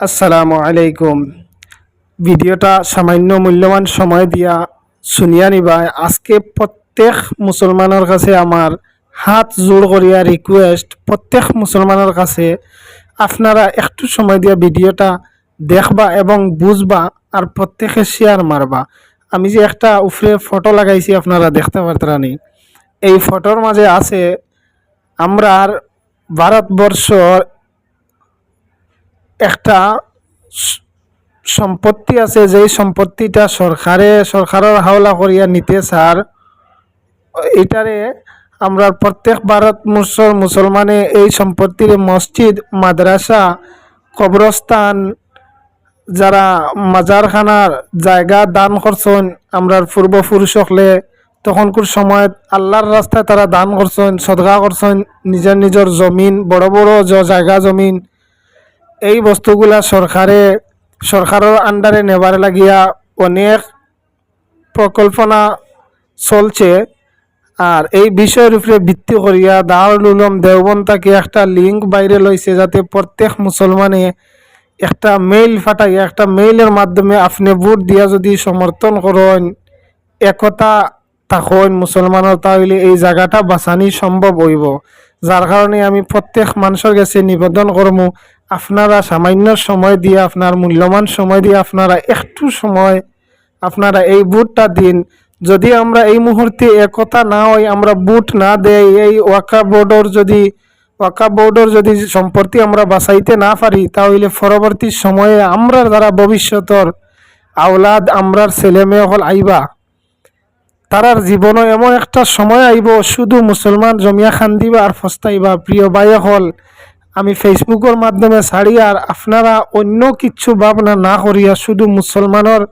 আসসালামু আলাইকুম। ভিডিওটা সামান্য মূল্যবান সময় দিয়া শুনিয়া নিবা। আজকে প্রত্যেক মুসলমানের কাছে আমার হাত জোর করিয়া রিকোয়েস্ট প্রত্যেক মুসলমানের কাছে আপনারা একটু সময় দিয়া ভিডিওটা দেখবা এবং বুঝবা আর প্রত্যেকে শেয়ার মারবা। আমি যে একটা উফরে ফটো লাগাইছি আপনারা দেখতে পারতারানি। এই ফটোর মাঝে আছে আমরার ভারতবর্ষর একটা সম্পত্তি আছে, যেই সম্পত্তিটা সরকারে, সরকারের হাওলা করিয়া নিতে স্যার এটারে আমরা প্রত্যেক ভারতবর্ষর মুসলমানে এই সম্পত্তির মসজিদ, মাদ্রাসা, কবরস্থান, যারা মাজারখানার জায়গা দান করছেন আমরার পূর্বপুরুষ হলে তখনকার সময় আল্লাহর রাস্তায় তারা দান করছেন সদগা করছেন, নিজের নিজের জমিন, বড় বড় জায়গা জমিন এই বস্তুগুলা সরকারে সরকারের আন্ডারে নেবার লাগিয়া অনেক প্রকল্পনা চলছে আর এই বিষয়ের উপরে ভিত্তি করিয়া দারুল উলুম দেওবন তাকে একটা লিঙ্ক বাইরে লইছে যাতে প্রত্যেক মুসলমানে একটা মেইল ফাটাইয়া একটা মেইলের মাধ্যমে আপনি ভোট দিয়া যদি সমর্থন করেন একতা থাকেন মুসলমানের তাহলে এই জায়গাটা বাঁচানি সম্ভব হইব। যার কারণে আমি প্রত্যেক মানুষের কাছে নিবেদন করব আপনারা সামান্য সময় দিয়ে, আপনার মূল্যবান সময় দিয়ে, আপনারা একটু সময় আপনারা এই বুটটা দিন। যদি আমরা এই মুহূর্তে একতা না হই আমরা বুট না দেই, এই ওয়াকা বোর্ডর যদি, ওয়াকা বোর্ডর যদি সম্পত্তি আমরা বাঁচাইতে না পারি, তাহলে পরবর্তী সময়ে আমরা দ্বারা ভবিষ্যতর আওলাদ, আমরার ছেলে মেয়ে হল আইবা। তারার জীবনও এমন একটা সময় আইব, শুধু মুসলমান জমিয়া খান দিবা আর ফস্তাইবা। প্রিয় ভাই হল আমি ফেসবুকের মাধ্যমে ছাড়ি আর আপনারা অন্য কিছু ভাবনা না করিয়া শুধু মুসলমানের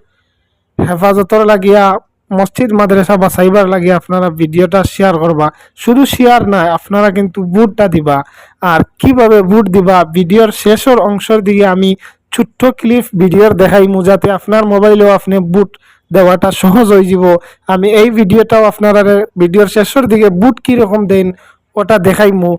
হেফাজতর লাগিয়া মসজিদ মাদ্রাসা বাঁচাইবার লাগিয়া আপনারা ভিডিওটা শেয়ার করবা। শুধু শেয়ার নাই, আপনারা কিন্তু বুটটা দিবা। আর কীভাবে বুট দিবা, ভিডিওর শেষের অংশের দিকে আমি ছোট্ট ক্লিপ ভিডিওর দেখাইমু যাতে আপনার মোবাইলেও আপনি বুট দেওয়াটা সহজ হয়ে যাব। আমি এই ভিডিওটাও আপনারা ভিডিওর শেষের দিকে বুট কীরকম দেন, ওটা দেখাইমু।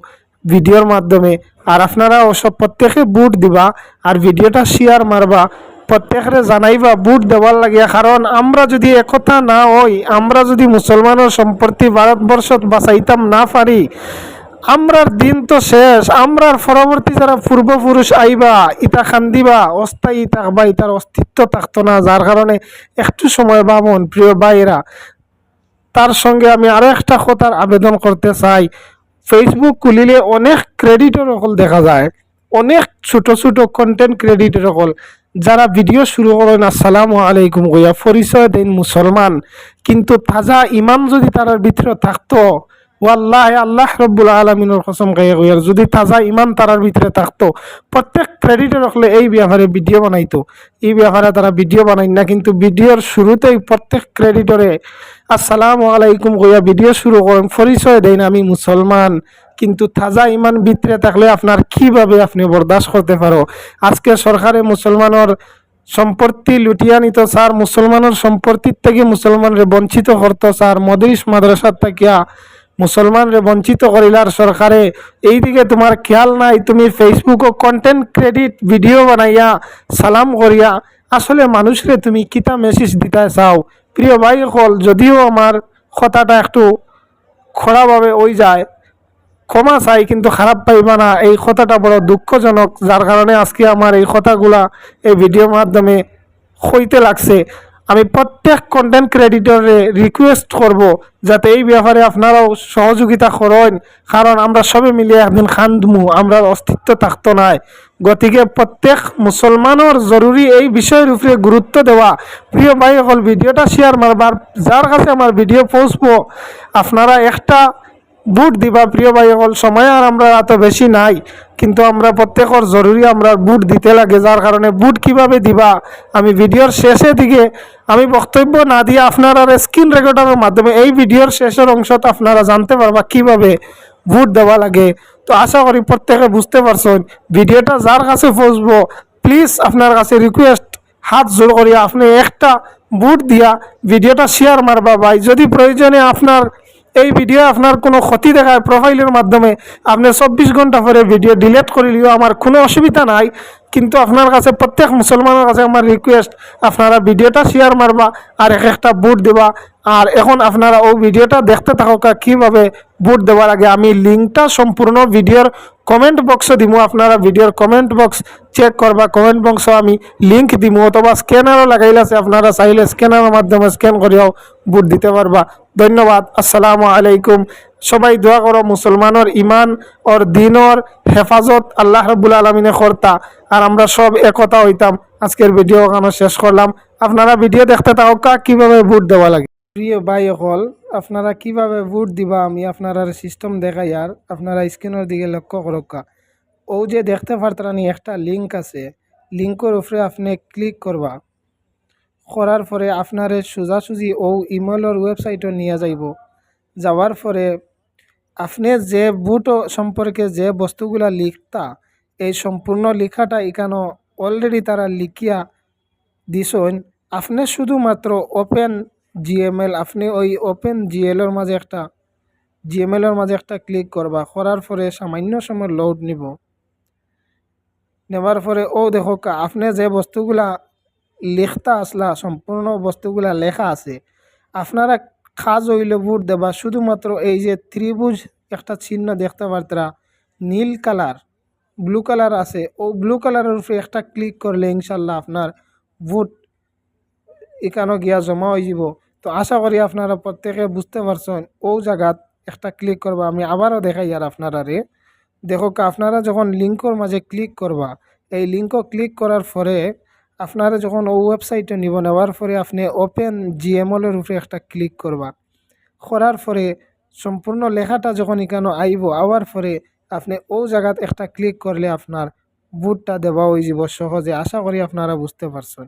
ভিডিওর মাধ্যমে। আর আপনারা ওসব প্রত্যেকে বুট দিবা আর ভিডিওটা শেয়ার মারবা। প্রত্যেকরে জানাইবা, বুট দেওয়ার লাগে কারণ আমরা যদি একতা না হই, আমরা যদি মুসলমানের সম্পত্তি ভারতবর্ষত বাঁচাইতাম না পারি, আমরার দিন তো শেষ। আমরার পরবর্তী যারা পূর্বপুরুষ আইবা, ইটা খান্দিবা, অস্থায়ী থাকবা, ইটার অস্তিত্ব থাকতো না। যার কারণে একটু সময় বা বামন প্রিয় ভাইরা তার সঙ্গে আমি আরও একটা কথার আবেদন করতে চাই। ফেসবুক খুলিলে অনেক ক্রেডিটর সকল দেখা যায়। অনেক ছোট ছোট কন্টেন্ট ক্রেডিটর সকল যারা ভিডিও শুরু করেন আসসালামু আলাইকুম কইয়া পরিচয় দেন মুসলমান কিন্তু তাজা ইমান যদি তার ভিতরে থাকতো ওয়াল্লাহ আল্লাহ রব্বুল আলমিনের কসম গাইয়া কইয়ার যদি তাজা ইমান তারার ভিতরে থাকতো, প্রত্যেক ক্রেডিটর রাখলে এই ব্যাপারে ভিডিও বানাইতো। এই ব্যাপারে তারা ভিডিও বানাই না, কিন্তু ভিডিওর শুরুতেই প্রত্যেক ক্রেডিটরে আসসালামু আলাইকুম কইয়া ভিডিও শুরু করেন, পরিচয় দেন আমি মুসলমান। কিন্তু তাজা ইমান ভিতরে থাকলে আপনার কীভাবে আপনি বরদাস্ত করতে পারো? আজকে সরকারে মুসলমানের সম্পত্তি লুটিয়া নিত স্যার। মুসলমানের সম্পত্তির থেকে মুসলমানরে বঞ্চিত করতো, স্যার। মদরিস মাদ্রাসার থাকিয়া মুসলমানরে বঞ্চিত করিলার সরকারে, এইদিকে তোমার খেয়াল নাই, তুমি ফেসবুকও কন্টেন্ট ক্রেডিট ভিডিও বানাইয়া, সালাম করিয়া, আসলে মানুষরে তুমি কিতা মেসেজ দিতে চাও? প্রিয় ভাই হল যদিও আমার কথাটা একটু খোড়াভাবে ওই যায়, ক্ষমা চাই কিন্তু খারাপ পাইবা না, এই কথাটা বড় দুঃখজনক, যার কারণে আজকে আমার এই কথাগুলা এই ভিডিওর মাধ্যমে হইতে লাগছে। আমি প্রত্যেক কন্টেন্ট ক্রেডিটরে রিকোয়েস্ট করব যাতে এই ব্যাপারে আপনারাও সহযোগিতা করেন। কারণ আমরা সবে মিলে একদিন খান্দমু আমরা অস্তিত্ব থাকতো নাই। গতিকে প্রত্যেক মুসলমানের জরুরি এই বিষয়ের উপরে গুরুত্ব দেওয়া। প্রিয় ভাই সকল ভিডিওটা শেয়ার মারবার, যার কাছে আমার ভিডিও পৌঁছবো, আপনারা একটা বুট দিবা, প্রিয় ভাই সকল সময় আর আমরা এত বেশি নাই। কিন্তু আমরা প্রত্যেকের জরুরি আমরা বুট দিতে লাগে যার কারণে বুট কীভাবে দিবা? আমি ভিডিওর শেষে দিকে, আমি বক্তব্য না দিয়ে আপনারা স্ক্রিন রেকর্ডারের মাধ্যমে এই ভিডিওর শেষের অংশত আপনারা জানতে পারবা কীভাবে বুট দেওয়া লাগে। তো আশা করি প্রত্যেকে বুঝতে পারছেন ভিডিওটা যার কাছে পৌঁছবো প্লিজ আপনার কাছে রিকোয়েস্ট হাত জোর করিয়া আপনি একটা বুট দিয়া ভিডিওটা শেয়ার মারবা ভাই। যদি প্রয়োজনে আপনার এই ভিডিও আপনার কোনো ক্ষতি দেখায় প্রোফাইলের মাধ্যমে, আপনি চব্বিশ ঘণ্টা পরে ভিডিও ডিলেট করিলেও আমার কোনো অসুবিধা নাই। কিন্তু আপনার কাছে, প্রত্যেক মুসলমানের কাছে আমার রিকোয়েস্ট আপনারা ভিডিওটা শেয়ার মারবা আর এক একটা বুট দেবা। আর এখন আপনারা ওই ভিডিওটা দেখতে থাকা কীভাবে বুট দেওয়ার আগে আমি লিঙ্কটা সম্পূর্ণ ভিডিওর কমেন্ট বক্সে দিব আপনারা ভিডিওর কমেন্ট বক্স চেক করবা কমেন্ট বক্সে আমি লিঙ্ক দিব অথবা স্ক্যানারও লাগাইলে আছে, আপনারা চাইলে স্ক্যানারের মাধ্যমে স্ক্যান করিয়াও বুট দিতে পারবা। ধন্যবাদ, আসসালামু আলাইকুম। সবাই দোয়া করো, মুসলমানের ইমান ওর দিনর হেফাজত আল্লাহ রবুল আলমিনে কর্তা। আর আমরা সব একতা হইতাম। আজকের ভিডিও ওখানে শেষ করলাম। আপনারা ভিডিও দেখতে থাকা কীভাবে ভোট দেওয়া লাগে? প্রিয় ভাই হল আপনারা কীভাবে ভোট দিবা আমি আপনারা সিস্টেম দেখাই, আর আপনারা স্ক্রিনের দিকে লক্ষ্য করকা। ও যে দেখতে পারতারানি, একটা লিঙ্ক আছে। লিঙ্কের উপরে আপনি ক্লিক করবা। করার পরে আপনারে সোজাসুজি ও ইমেইলের ওয়েবসাইটে নিয়ে যাইব। যাওয়ার পরে আপনি যে বুট সম্পর্কে যে বস্তুগুলা লিখতা, এই সম্পূর্ণ লেখাটা এখানে অলরেডি তারা লিখিয়া দিছেন আপনি শুধুমাত্র ওপেন জিএমএল আপনি ওই ওপেন জিএলের মাঝে একটা জিএমএলের মাঝে একটা ক্লিক করবা, করার পরে সামান্য সময় লোড নিব। নেওয়ার পরে, ও দেখো আপনি যে বস্তুগুলা লিখতা আসলা, সম্পূর্ণ বস্তুগুলা লেখা আছে, আপনারা খাজ হইলে ভোট দেবা। শুধুমাত্র এই যে ত্রিভুজ একটা চিহ্ন দেখতে পারতরা, নীল কালার, ব্লু কালার আছে। ও ব্লু কালারের উপরে একটা ক্লিক করলে ইনশাল্লাহ আপনার ভোট এখানে গিয়া জমা হয়ে যাব তো আশা করি আপনারা প্রত্যেকে বুঝতে পারছেন, ও জায়গাত একটা ক্লিক করবা। আমি আবারও দেখাই আর আপনারা রে দেখো আপনারা যখন লিঙ্কর মাঝে ক্লিক করবা, এই লিঙ্কও ক্লিক করার পরে আপনারা যখন ও ওয়েবসাইটে নিব, নেওয়ার পরে আপনি ওপেন জিএমএলের উপরে একটা ক্লিক করবা। করার পরে সম্পূর্ণ লেখাটা যখন এখানে আইব, আওয়ার পরে আপনি ও জায়গাত একটা ক্লিক করলে আপনার বুটটা দেওয়া হয়ে যাব সহজে। আশা করি আপনারা বুঝতে পারছেন।